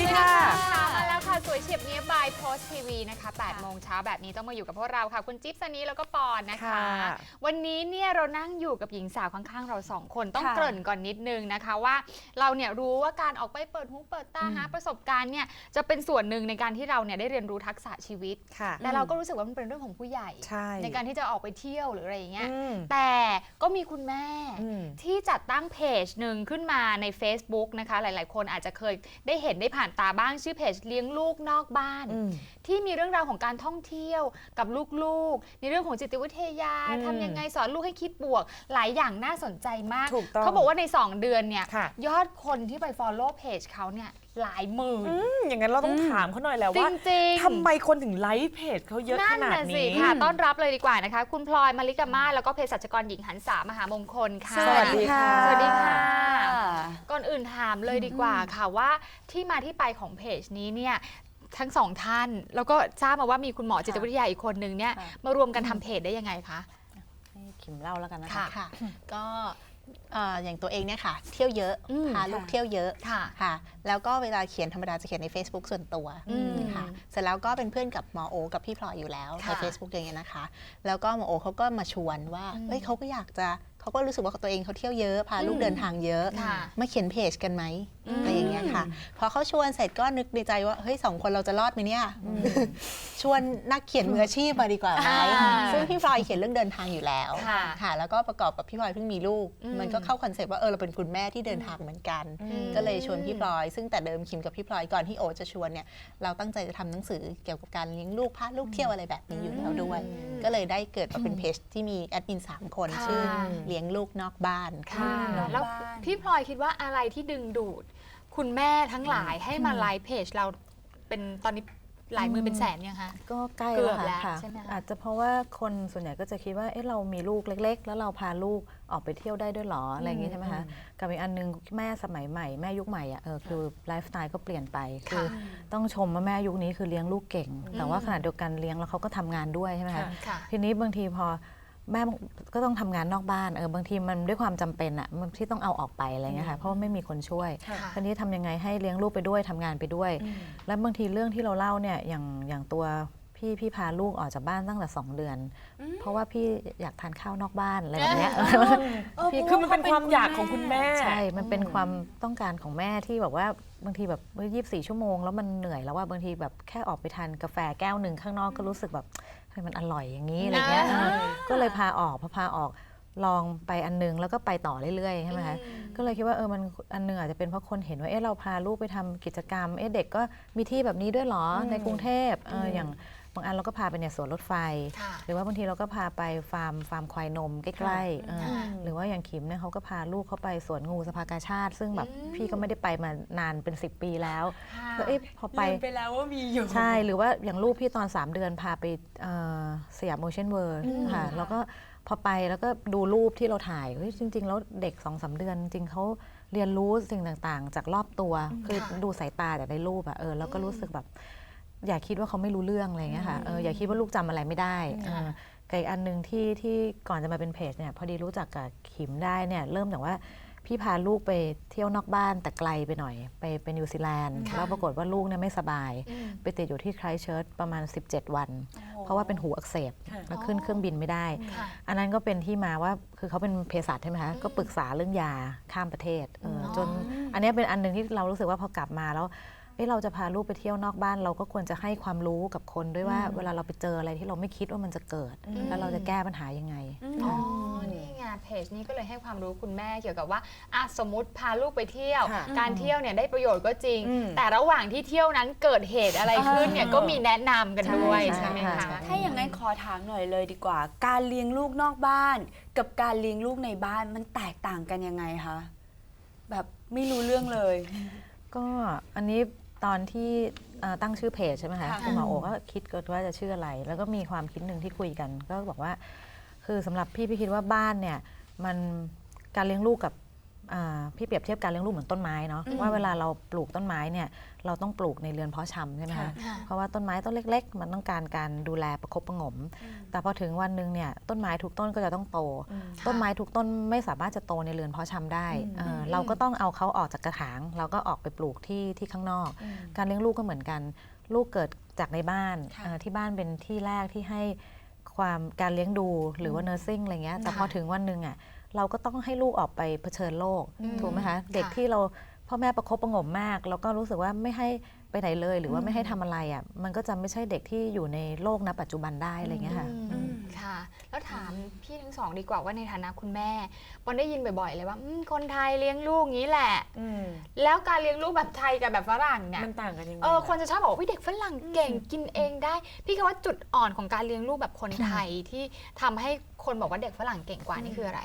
ดีค่ะ ค่ะมาแล้วค่ะ สวยเฉียบเนี้ยบายโพสทีวีนะคะ8โมงเช้าแบบนี้ต้องมาอยู่กับพวกเราค่ะ คุณจิ๊บซันนี้แล้วก็ปอนนะคะ ค่ะวันนี้เนี่ยเรานั่งอยู่กับหญิงสาวข้างๆ เราสองคนต้องค่ะเกริ่นก่อนนิดนึงนะคะว่า เราเนี่ยรู้ว่าการออกไปเปิดหูเปิดตาอืม หาประสบการณ์เนี่ยจะเป็นส่วนหนึ่งในการที่เราเนี่ยได้เรียนรู้ทักษะชีวิต ค่ะ แต่เราก็รู้สึกว่ามันเป็นเรื่องของผู้ใหญ่ ใช่ในการที่จะออกไปเที่ยวหรืออะไรอย่างเงี้ยอืมแต่ก็มีคุณแม่ อืม ที่จัดตั้งเพจหนึ่งขึ้นมาใน Facebook นะคะ หลาย ๆ คนอาจจะเคยได้เห็นได้ผ่านตาบ้างชื่อเพจเลี้ยงลูกนอกบ้านอืมที่มีเรื่องราวของการท่องเที่ยวกับลูกๆ ในเรื่องของจิตวิทยาอืมทำยังไงสอนลูกให้คิดบวก หลายอย่างน่าสนใจมาก ถูกต้องเขาบอกว่าใน 2 เดือนเนี่ยค่ะ ยอดคนที่ไป follow page เขาเนี่ย หลายหมื่น อืมอย่างนั้นเราต้องถามเขาหน่อยแล้วจว่าริงๆ ทำไมคนถึงไลค์เพจเขาเยอะขนาดน่ะสินี้ ค่ะ ต้อนรับเลยดีกว่านะคะ คุณพลอยมาริกามาศแล้วก็เภสัชกรหญิงหันสามหามงคลค่ะ สวัสดีค่ะ สวัสดีค่ะ ก่อนอื่นถามเลยดีกว่าค่ะว่าที่มาที่ไปของเพจนี้เนี่ยทั้งสองท่าน แล้วก็ทราบมาว่ามีคุณหมอจิตวิทยาอีกคนนึงเนี่ยค่ะ มารวมกันทำเพจได้ยังไงคะ ให้ขิมเล่าแล้วกันนะค่ะคะค่ะ ก็ เอ่ออย่างตัวเองเนี่ยค่ะ เที่ยวเยอะอืมพาลูกค่ะ เที่ยวเยอะค่ะ ค่ะ แล้วก็เวลาเขียนธรรมดาจะเขียนใน Facebook ส่วนตัวอืมค่ะเสร็จแล้วก็เป็นเพื่อนกับหมอโอ กับพี่พลอยอยู่แล้วใน ค่ะ Facebook อย่างเงี้ยนะคะ แล้วก็หมอโอเขาก็มาชวนว่าอืมเอ้ยเขาก็อยากจะ เขาก็รู้สึกว่าตัวเองเขาเที่ยวเยอะพาลูอืกมเดินทางเยอะ ค่ะมาเขียนเพจกันไหมอืมอะไรอย่างเงี้ยค่ะพอเขาชวนเสร็จก็นึกในใจว่าเฮ้ยสองคนเราจะรอดไหมเนี่ยชวนนักเขียนมืออาชีพมาดีกว่าไหมอ่าซึ่งพี่พลอยเขียนเรื่องเดินทางอยู่แล้วค่ะค่ะ แล้วก็ประกอบกับพี่พลอยเพิ่งมีลูก อืมมันก็เข้าคอนเซ็ปต์ว่าเออเราเป็นคุณแม่ที่เดินทางเหมือนกันก็เลยชวนพี่พลอย ซึ่งแต่เดิมคิมกับพี่พลอยก่อนที่โอจะชวนเนี่ยเราตั้งใจจะทำหนังสือเกี่ยวกับการเลี้ยงลูกพาลูกเที่ยวอะไรแบบนี้อยู่แล้วด้วย ก็เลยได้เกิดมาเป็นเพจที่มีแอดมินสามคนค่ะ ชื่อเลี้ยงลูกนอกบ้านค่ะอืมแล้วพี่พลอยคิดว่าอะไรที่ดึงดูด คุณแม่ทั้งหลายให้มาไลฟ์เพจเราเป็นตอนนี้หลายหมือเป็นแสนยังคะ ก็ใกล้เกืแล้อบวแล้วค่ะ ใช่ไหมคะ อาจจะเพราะว่าคนส่วนใหญ่ก็จะคิดว่า เอ๊ะเรามีลูกเล็ก ๆ แล้วเราพาลูกออกไปเที่ยวได้ด้วยเหรอ อะไรอย่างงี้ใช่ไหมคะ กับอีกอันหนึงแม่สมัยใหม่ แม่ยุคใหม่อะเออคือไลฟ์สไตล์ก็เปลี่ยนไป คือต้องชมว่าแม่ยุคนี้คือเลี้ยงลูกเก่ง แต่ว่าขณะเดียวกันเลี้ยงแล้วเขาก็ทำงานด้วยใช่ไหมคะ ค่ะ ทีนี้บางทีพอ แม่ก็ต้องทำงานนอกบ้านเออบางทีมันด้วยความจำเป็นอะมันที่ต้องเอาออกไปอะไรเงี้ยค่ะเพราะว่าไม่มีคนช่วยค่ะทีนี้ทำยังไงให้เลี้ยงลูกไปด้วยทำงานไปด้วยแล้วบางทีเรื่องที่เราเล่าเนี่ยอย่างอย่างตัวพี่พี่พาลูกออกจากบ้านตั้งแต่สองเดือนเพราะว่าพี่อยากทานข้าวนอกบ้านอะไรแบบเนี้ย พี่คือมันเป็นความอยากของคุณแม่ ใช่ มันเป็นความต้องการของแม่ที่แบบว่าบางทีแบบยี่สิบสี่ชั่วโมงแล้วมันเหนื่อยแล้วว่าบางทีแบบแค่ออกไปทานกาแฟแก้วหนึ่งข้างนอกก็รู้สึกแบบ เฮ้ยมันอร่อยอย่างนี้อะไรเงี้ยอ่าเออก็เลยพาออกพอพาออกลองไปอันนึงแล้วก็ไปต่อเรื่อยๆใช่ไหมคะก็เลยคิดว่าเออมันอันหนึงอาจจะเป็นเพราะคนเห็นว่าเออเราพาลูกไปทำกิจกรรมเออเด็กก็มีที่แบบนี้ด้วยเหรอในกรุงเทพเอออย่าง บางอันเราก็พาไปเนี่ยสวนรถไฟ ค่ะ หรือว่าบางทีเราก็พาไปฟาร์มฟาร์มควายนมใกล้ๆเออค่ะหรือว่าอย่างขิมเนี่ยเขาก็พาลูกเขาไปสวนงูสภากาชาติ ซึ่งแบบอืม พี่ก็ไม่ได้ไปมานานเป็น 10 ปีแล้วค่ะแล้วเอ๊ะพอไป ลืมไปแล้วว่ามีอยู่ ใช่หรือว่าอย่างลูกพี่ตอน 3 เดือนพาไปเอ่อสยามโอเชียนเวิร์ค่ะ แล้วก็พอไปแล้วก็ดูรูปที่เราถ่ายเฮ้ยจริง ๆ แล้วเด็ก2อสเดือน จริงๆเขาเรียนรู้สิ่งต่างๆ จากรอบตัว คือค่ะดูสายตาจากในรูปอะเออแล้วก็รู้สึกแบบ อย่าคิดว่าเขาไม่รู้เรื่องอะไรอย่างเงี้ยค่ะเอออย่าคิดว่าลูกจำอะไรไม่ได้เออกับอีกอันหนึ่งที่ที่ก่อนจะมาเป็นเพจเนี่ยพอดีรู้จักกับขิมได้เนี่ยเริ่มจากว่าพี่พาลูกไปเที่ยวนอกบ้านแต่ไกลไปหน่อย ไปไปนิวซีแลนด์ค่ะแล้วปรากฏว่าลูกเนี่ยไม่สบายอืมไปติดอยู่ที่ไครเชิร์ตประมาณ 17 วัน เพราะว่าเป็นหูอักเสบค่ะแล้วขึ้นเครื่องบินไม่ได้ค่ะอันนั้นก็เป็นที่มาว่าคือเขาเป็นเภสัชใช่ไหมคะก็ปรึกษาเรื่องยาข้ามประเทศเออออจนอันเนี้ยเป็นอันหนึ่งที่เรารู้สึกว่าพอกลับมาแล้ว เอ้เราจะพาลูกไปเที่ยวนอกบ้าน เราก็ควรจะให้ความรู้กับคนด้วยว่า เวลาเราไปเจออะไรที่เราไม่คิดว่ามันจะเกิด แล้วเราจะแก้ปัญหายังไง อ๋อ นี่ไงเพจนี้ก็เลยให้ความรู้คุณแม่เกี่ยวกับว่าอะสมมติพาลูกไปเที่ยว ค่ะการเที่ยวเนี่ยได้ประโยชน์ก็จริง อืม แต่ระหว่างที่เที่ยวนั้นเกิดเหตุอะไรขึ้นเนี่ยก็มีแนะนำกันด้วยใช่ใช่ไหมใช่คะค่ะถ้าอย่างนั้นขอถามหน่อยเลยดีกว่า การเลี้ยงลูกนอกบ้าน กับการเลี้ยงลูกในบ้านมันแตกต่างกันยังไงคะแบบไม่รู้เรื่องเลย ก็อันนี้ ตอนที่เอ่อตั้งชื่อเพจใช่ไหมคะค่ะคุณหมอโอก็คิดกันว่าจะชื่ออะไร แล้วก็มีความคิดหนึ่งที่คุยกัน ก็บอกว่า คือสำหรับพี่พี่คิดว่าบ้านเนี่ยมันการเลี้ยงลูกกับ อ่าพี่เปรียบเทียบการเลี้ยงลูกเหมือนต้นไม้เนาะว่าเวลาเราปลูกต้นไม้เนี่ยเราต้องปลูกในเรือนเพาะชำใช่ไหมคะค่ะเพราะว่าต้นไม้ต้นเล็ก ๆ มันต้องการการดูแลประคบประหงม แต่พอถึงวันหนึ่งเนี่ยต้นไม้ทุกต้นก็จะต้องโต ต้นไม้ทุกต้นไม่สามารถจะโตในเรือนเพาะชำได้เอ่อเราก็ต้องเอาเขาออกจากกระถาง เราก็ออกไปปลูกที่ที่ข้างนอก การเลี้ยงลูกก็เหมือนกัน ลูกเกิดจากในบ้านค่ะเอ่อที่บ้านเป็นที่แรกที่ให้ความการเลี้ยงดูหรือว่า nursing อะไรเงี้ยแต่พอถึงวันหนึ่งอะ เราก็ต้องให้ลูกออกไปเผชิญโลกถูกไหมคะเด็กที่เราพ่อแม่ประคบประหงมมาก แล้วก็รู้สึกว่าไม่ให้ไปไหนเลย หรือว่าไม่ให้ทำอะไรอะมันก็จะไม่ใช่เด็กที่อยู่ในโลกณปัจจุบันได้อะไรเงี้ยค่ะอืมค่ะ แล้วถามพี่ทั้งสองดีกว่าว่าในฐานะคุณแม่ปอนได้ยินบ่อยๆเลยว่าอืมคนไทยเลี้ยงลูกงี้แหละอืมแล้วการเลี้ยงลูกแบบไทยกับแบบฝรั่งเนี่ยมันต่างกันยังไงเออคนจะชอบบอกว่าอุ๊ยเด็กฝรั่งเก่งกินเองได้ พี่คิดว่าจุดอ่อนของการเลี้ยงลูกแบบคนไทยที่ทำให้คนบอกว่าเด็กฝรั่งเก่งกว่านี่คืออะไร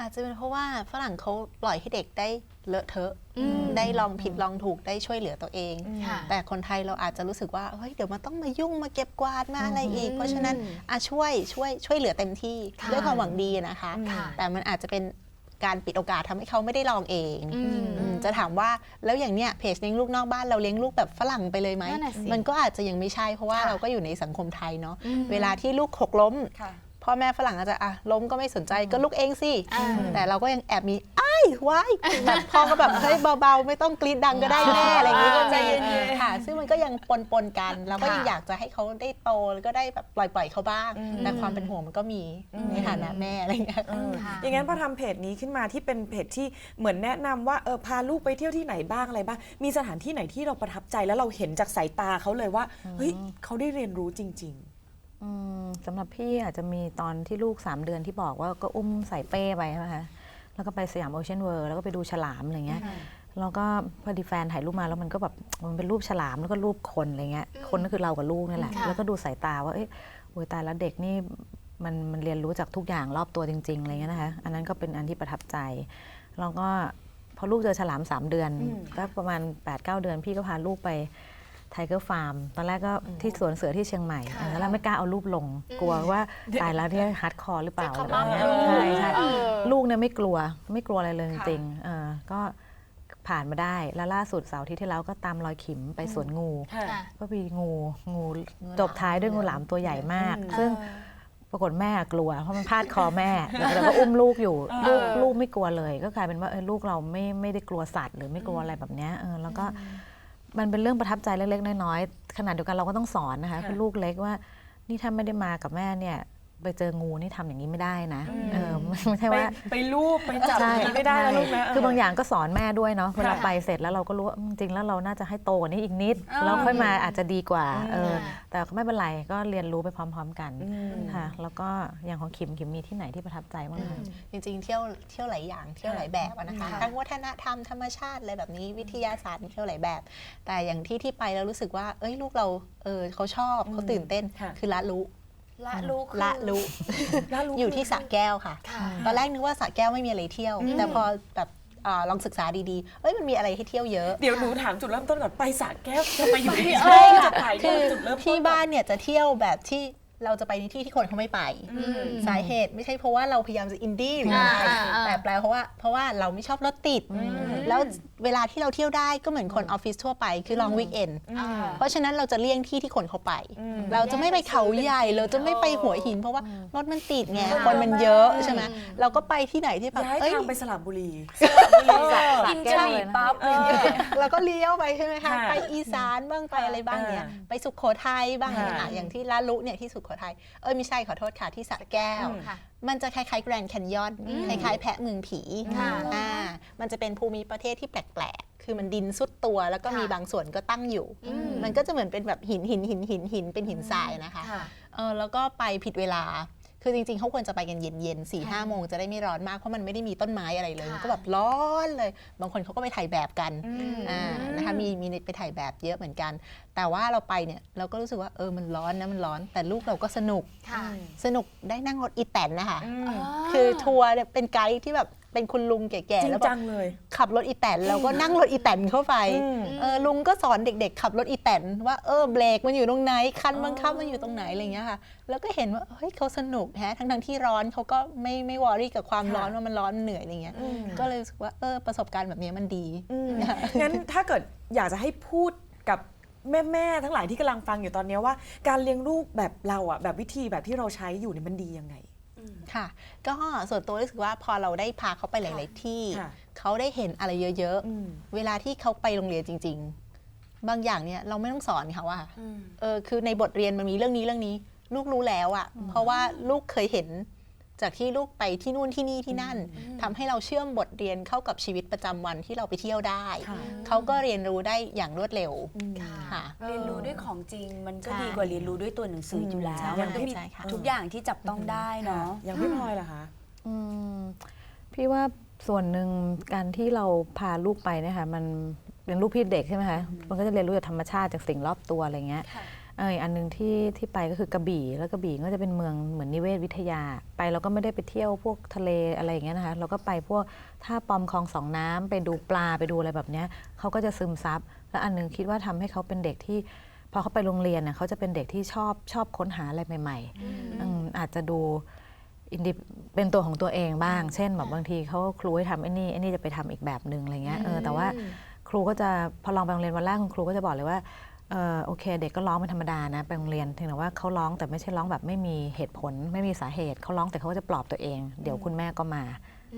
อาจจะเป็นเพราะว่าฝรั่งเขาปล่อยให้เด็กได้เลอะเทอะอืมได้ลองผิดลองถูกได้ช่วยเหลือตัวเองค่ะแต่คนไทยเราอาจจะรู้สึกว่าเฮ้ยเดี๋ยวมันต้องมายุ่งมาเก็บกวาดมาอะไรอีก เพราะฉะนั้นอาช่วยช่วยช่วยเหลือเต็มที่ค่ะด้วยความหวังดีนะคะค่ะแต่มันอาจจะเป็นการปิดโอกาสทำให้เขาไม่ได้ลองเองอืมอืมจะถามว่าแล้วอย่างเนี้ยเพจเลี้ยงลูกนอกบ้านเราเลี้ยงลูกแบบฝรั่งไปเลยไหมนั่นน่ะสิมันก็อาจจะยังไม่ใช่เพราะว่าค่ะเราก็อยู่ในสังคมไทยเนาะอืมเวลาที่ลูกหกล้มค่ะ พ่อแม่ฝรั่งอาจจะอะล้มก็ไม่สนใจก็ลุกเองสิอ่าแต่เราก็ยังแอบมีอ้ายว้ายแบบพ่อก็แบบเฮ้ยเบาๆ ไม่ต้องกรีดดังก็ได้แม่อะไรอย่างงี้ก็ใจมีเย็นๆค่ะ ซึ่งมันก็ยังปนๆกันเราก็ยังค่ะอยากจะให้เขาได้โตแล้วก็ได้แบบปล่อยๆเขาบ้าง แต่ความเป็นห่วงมันก็มีในฐานะแม่อะไรอย่างเงี้ยเออค่ะอย่างนั้นพอทำเพจนี้ขึ้นมาที่เป็นเพจที่เหมือนแนะนำว่าเออพาลูกไปเที่ยวที่ไหนบ้างอะไรบ้างมีสถานที่ไหนที่เราประทับใจแล้วเราเห็นจากสายตาเขาเลยว่าเฮ้ยเขาได้เรียนรู้จริง อืมสำหรับพี่อาจจะมีตอนที่ลูก 3 เดือนที่บอกว่าก็อุ้มใส่เป้ไปใช่ไหมคะแล้วก็ไปสยามโอเชียนเวิร์แล้วก็ไปดูฉลามอะไรเงี้ยแล้วก็พอดีแฟนถ่ายรูปมาแล้วมันก็แบบมันเป็นรูปฉลามแล้วก็รูปคนอะไรเงี้ยคนก็คือเรากับลูกนี่แหละค่ะแล้วก็ดูสายตาว่าเอ้ยโอ้ยตายแล้วเด็กนี่มันมันเรียนรู้จากทุกอย่างรอบตัวจริงๆอะไรเงี้ยนะคะอันนั้นก็เป็นอันที่ประทับใจแล้วก็พอลูกเจอฉลาม 3 เดือนก็ประมาณ8-9 เดือนพี่ก็พาลูกไป ไทเกอร์ฟาร์มตอนแรกก็ที่สวนเสือที่เชียงใหม่ตอนแรกไม่กล้าเอารูปลง กลัวว่าตายแล้วเนี่ยฮาร์ดคอร์หรือเปล่าจะอะไรขมับแบบเนี้ยใช่ใช่เออลูกเนี่ยไม่กลัวไม่กลัวอะไรเลยจริงๆเออก็ผ่านมาได้แล้วล่าสุดเสาร์อาที่ที่แล้วก็ตามรอยขิมไปสวนงูๆค่ะค่ะก็มีงูงูจบท้ายด้วยงูหลามตัวใหญ่มาก ซึ่งปรากฏแม่กลัวเพราะมันพาดคอแม่แล้วก็อุ้มลูกอยู่ลูกลูกไม่กลัวเลย ก็กลายเป็นว่าเออลูกเราไม่ไม่ได้กลัวสัตว์ หรือไม่กลัวอะไรแบบเนี้ยเออแล้วก็ มันเป็นเรื่องประทับใจเล็กๆน้อยๆขนาดเดียวกันเราก็ต้องสอนนะคะค่ะคือลูกเล็กว่านี่ถ้าไม่ได้มากับแม่เนี่ย ไปเจองูนี่ทำอย่างนี้ไม่ได้นะเออไม่ไม่ใช่ไปว่า ไปรูปไปจับใช่ไม่ได้นะลูกนะ คือบางอย่างก็สอนแม่ด้วยเนาะเวลาค่ะไปเสร็จแล้วเราก็รู้ว่าอืมจริงแล้วเราน่าจะให้โตกว่านี้อีกนิดอ่าแล้วค่อยมาอาจจะดีกว่าเออค่ะแต่ก็ไม่เป็นไรก็เรียนรู้ไปพร้อม ๆ กันอืมค่ะ แล้วก็อย่างของคิมคิมมีที่ไหนที่ประทับใจบ้างคะ จริงๆ เที่ยวเที่ยวหลายอย่างเที่ยวหลายแบบอะนะคะค่ะ ทั้งวัฒนธรรมธรรมชาติอะไรแบบนี้วิทยาศาสตร์เที่ยวหลายแบบ แต่อย่างที่ที่ไปแล้วรู้สึกว่า เอ้ยลูกเราเออเขาชอบเขาตื่นเต้นค่ะ คือละลุ ละลูกละลุแล้วรู้อยู่ที่สระแก้วค่ะ ค่ะ ตอนแรกนึกว่าสระแก้วไม่มีอะไรเที่ยว แต่พอแบบอาลองศึกษาดีๆเอ้ยมันมีอะไรให้เที่ยวเยอะ เดี๋ยวหนูถามจุดเริ่มต้นก่อนไปสระแก้วจะไปอยู่ที่ใช่จะค่ะไปคือจุดเริ่มต้นที่บ้านเนี่ยจะเที่ยวแบบที่เราจะไปในที่ที่คนเขาไม่ไปสาเหตุไม่ใช่เพราะว่าเราพยายามจะอินดี้หรืออะไรอ่าอ่าแต่แปลเพราะว่าเพราะว่าเราไม่ชอบรถติด แล้ว เวลาที่เราเที่ยวได้ก็เหมือนคนออฟฟิศทั่วไปคือลองวีคเอนอ่า เพราะฉะนั้นเราจะเลี่ยงที่ที่คนเขาไปเราจะไม่ไปเขาใหญ่ เราจะไม่ไปหัวหิน เพราะว่ารถมันติดไงคนมันเยอะใช่ไหมเราก็ไปที่ไหนที่แบบย้ายเอ้ย ทางไปสระบุรี กินกะหรี่ปั๊บเออเราก็เลี้ยวไปใช่ไหมคะค่ะไปอีสานบ้างไปอะไรบ้างเนี่ยอ่าไปสุขโขทัยบ้างเนี่ยค่ะอะ อย่างที่ลาลุเนี่ยที่สุขโขทัยเอ้ยไม่ใช่ขอโทษค่ะที่สระแก้วอืมค่ะมันจะคล้ายๆแกรนด์แคนยอนคล้ายๆ แพะเมืองผีค่ะ อ่า มันจะเป็นภูมิประเทศที่แปลกๆ คือมันดินสุดตัว แล้วก็ค่ะมีบางส่วนก็ตั้งอยู่อืมมันก็จะเหมือนเป็นแบบหินหินหินหินหินเป็นหินทรายนะคะค่ะเออแล้วก็ไปผิดเวลาคือจริงๆเขาควรจะไปกันเย็นๆสี่ห้าโมงจะได้ไม่ร้อนมาก เพราะมันไม่ได้มีต้นไม้อะไรเลยค่ะมันก็แบบร้อนเลย บางคนเขาก็ไปถ่ายแบบกันอืมอ่านะคะมีมีไปถ่ายแบบเยอะเหมือนกัน แต่ว่าเราไปเนี่ยเราก็รู้สึกว่าเออมันร้อนนะมันร้อน แต่ลูกเราก็สนุกค่ะสนุกได้นั่งรถอีแตนนะคะอืมคือทัวร์เนี่ยเป็นไกด์ที่แบบ เป็นคุณลุงแก่จๆริงแล้วแบจับงเลย ขับรถอีแตนแล้วก็นั่งรถอีแตนเข้าไปอืม เออลุงก็สอนเด็ก ๆ ขับรถอีแตนว่าเออเบรกมันอยู่ตรงไหนคันบังคับมันอยู่ตรงไหนอะไรอย่างเงี้ยค่ะ แล้วก็เห็นว่าเฮ้ยเขาสนุกแฮะทั้งๆที่ร้อนเขาก็ไม่ไม่วอรี่กับความค่ะร้อนว่ามันร้อนมันเหนื่อยอะไรเงี้ยอืม ก็เลยรู้สึกว่าเออประสบการณ์แบบนี้มันดี อืมงั้นถ้าเกิดอยากจะให้พูดกับแม่แม่ๆทั้งหลายที่กำลังฟังอยู่ตอนเนี้ยว่า การเลี้ยงลูกแบบเราอะแบบวิธีแบบที่เราใช้อยู่เนี่ยมันดียังไง ค่ะ ก็ส่วนตัวรู้สึกว่าพอเราได้พาเขาไปหลาย ๆ ที่ ค่ะ เขาได้เห็นอะไรเยอะ อืมๆ เวลาที่เขาไปโรงเรียนจริง ๆ บางอย่างเนี่ยเราไม่ต้องสอนเขาอะเออคือในบทเรียนมันมีเรื่องนี้เรื่องนี้ ลูกรู้แล้วอะเพราะว่าลูกเคยเห็น จากที่ลูกไปที่นู่นที่นี่ที่นั่นทำให้เราเชื่อมบทเรียนเข้ากับชีวิตประจำวันที่เราไปเที่ยวได้ค่ะเขาก็เรียนรู้ได้อย่างรวดเร็วค่ะเรียนรู้ด้วยของจริง มันก็ใช่ดีกว่าเรียนรู้ด้วยตัวหนังสืออยู่แล้ใช่วมันก็มีใช่ค่ะทุกอย่างที่จับต้องได้เนาะอย่างพี่พลอยล่ะคะอืมพี่ว่าส่วนหนึ่งการที่เราพาลูกไปเนี่ยค่ะมันเป็นลูกพี่เด็กใช่ไหมคะมันก็จะเรียนรู้จากธรรมชาติจากสิ่งรอบตัวอะไรเงี้ยค่ะ เอออีกอันหนึ่งที่ที่ไปก็คือกระบี่แล้วกระบี่ก็จะเป็นเมืองเหมือนนิเวศวิทยา ไปเราก็ไม่ได้ไปเที่ยวพวกทะเลอะไรอย่างเงี้ยนะคะ เราก็ไปพวกท่าปอมคลองสองน้ำไปดูปลาไปดูอะไรแบบเนี้ยเขาก็จะซึมซับแล้วอันหนึงคิดว่าทำให้เขาเป็นเด็กที่ พอเขาไปโรงเรียนเนี่ยเขาจะเป็นเด็กที่ชอบชอบค้นหาอะไรใหม่ๆอืมอาจจะดูอินดิเป็นตัวของตัวเองบ้าง เช่นแบบบางทีเขาครูให้ทำไอ้นี่ไอ้นี่จะไปทำอีกแบบหนึ่งอะไรเงี้ยเออแต่ว่าครูก็จะพอลองไปโรงเรียนวันแรกคุณครูก็จะบอกเลยว่า เออโอเค เด็กก็ร้องเป็นธรรมดานะไปโรงเรียนถึงแต่ว่าเขาร้องแต่ไม่ใช่ร้องแบบไม่มีเหตุผล ไม่มีสาเหตุเขาร้องแต่เขาก็จะปลอบตัวเอง เดี๋ยวคุณแม่ก็มา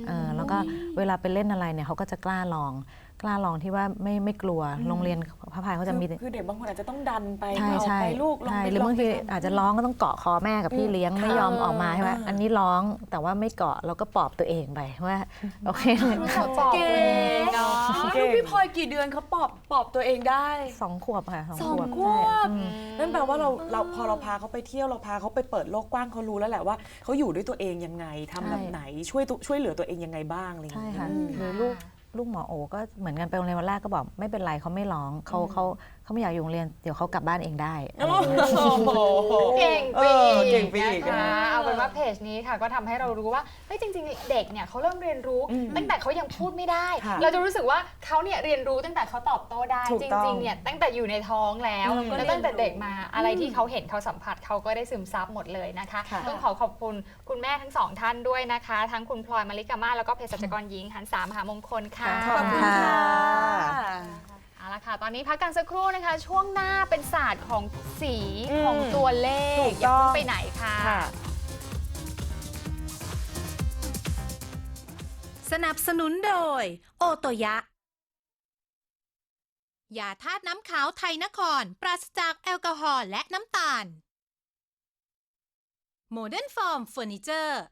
เออแล้วก็เวลาไปเล่นอะไรเนี่ยเขาก็จะกล้าลอง กล้าลองที่ว่าไม่ไม่กลัวโรงเรียนพระพายเขาจะมีคือคือเด็กบางคนอาจจะต้องดันไปใช่เอาใช่ไปลูกลงใช่ไปหรือบางทีลงไปอาจจะร้องก็ต้องเกาะคอแม่กับพี่เลี้ยงไม่ยอมออกมาใช่ไหมอ่าอันนี้ร้องแต่ว่าไม่เกาะเราก็ปลอบตัวเองไปว่าโอเคปอบเก๋ตัวเองเนาะลูกพี่พลอยกี่เดือนเขาปอบปอบตัวเองได้สองขวบค่ะสองขวบใช่อืมนั่นแปลว่าเราเราพอเราพาเขาไปเที่ยวเราพาเขาไปเปิดโลกกว้างเขารู้แล้วแหละว่าเขาอยู่ด้วยตัวเองยังไงทำแบบใช่ไหนช่วยตัวช่วยเหลือตัวเองยังไงบ้างอะไรอย่างใช่เงี้ยค่ะอืมหรือลูก ลูกหมอโอก็เหมือนกันไปโรงเรียนวันแรกก็บอกไม่เป็นไรเขาไม่ร้องเขาเขาเขาไม่อยากอยู่โรงเรียนเดี๋ยวเขากลับบ้านเองได้อะไรอย่างเงี้ยเก่งเอไปออีกเก่งไปอีกนะคะเอาเป็นว่าเพจนี้ค่ะ ก็ทำให้เรารู้ว่าเฮ้ยจริง ๆ เด็กเนี่ยเขาเริ่มเรียนรู้อืมตั้งแต่เขายังพูดไม่ได้ ค่ะเราจะรู้สึกว่าเขาเนี่ยเรียนรู้ตั้งแต่เขาตอบโต้ได้ ถูกจต้องริงๆเนี่ยตั้งแต่อยู่ในท้องแล้วอืมแล้วตั้งแต่เด็กมาอะไรที่เขาเห็นเขาสัมผัสเขาก็ได้ซึมซับหมดเลยนะคะค่ะ ต้องขอขอบคุณคุณแม่ทั้งสองท่านด้วยนะคะ ทั้งคุณพลอยมาริกามาแล้วก็เภสัชกรหญิงหันสามหามงคลค่ะ ขอบคุณค่ะ เอาละค่ะ ตอนนี้พักกันสักครู่นะคะ ช่วงหน้าเป็นศาสตร์ของสีอืมของตัวเลข ถูกอย่าต้องเพิ่งไปไหนค่ะ ค่ะ สนับสนุนโดย โอโตยะ ยาธาตุน้ำขาวไทยนคร ปราศจากแอลกอฮอล์และน้ำตาล โมเดิร์นฟอร์มเฟอร์นิเจอร์